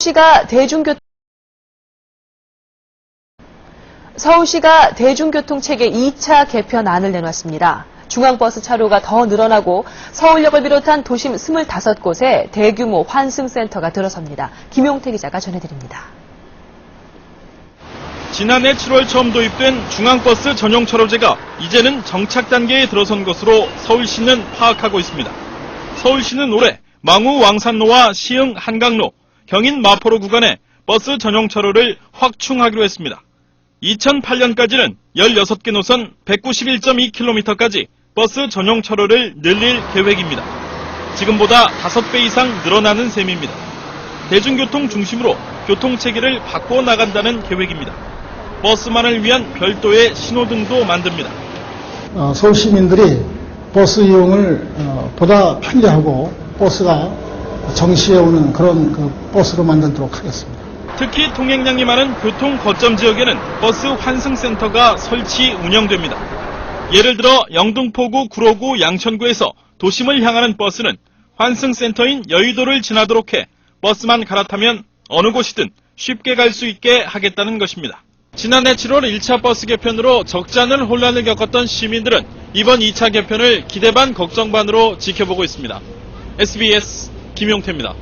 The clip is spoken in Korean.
서울시가 대중교 서울시가 대중교통체계 2차 개편안을 내놨습니다. 중앙버스 차로가 더 늘어나고 서울역을 비롯한 도심 25곳에 대규모 환승센터가 들어섭니다. 김용태 기자가 전해드립니다. 지난해 7월 처음 도입된 중앙버스 전용 차로제가 이제는 정착 단계에 들어선 것으로 서울시는 파악하고 있습니다. 서울시는 올해 망우 왕산로와 시흥 한강로, 경인 마포로 구간에 버스 전용 차로를 확충하기로 했습니다. 2008년까지는 16개 노선 191.2km까지 버스 전용 차로를 늘릴 계획입니다. 지금보다 5배 이상 늘어나는 셈입니다. 대중교통 중심으로 교통체계를 바꿔 나간다는 계획입니다. 버스만을 위한 별도의 신호등도 만듭니다. 어, 서울 시민들이 버스 이용을 어, 보다 편리하고 버스가 정시에 오는 그런 그 버스로 만들도록 하겠습니다. 특히 통행량이 많은 교통 거점 지역에는 버스 환승센터가 설치 운영됩니다. 예를 들어 영등포구, 구로구, 양천구에서 도심을 향하는 버스는 환승센터인 여의도를 지나도록 해 버스만 갈아타면 어느 곳이든 쉽게 갈 수 있게 하겠다는 것입니다. 지난해 7월 1차 버스 개편으로 적잖은 혼란을 겪었던 시민들은 이번 2차 개편을 기대 반 걱정 반으로 지켜보고 있습니다. SBS 김용태입니다.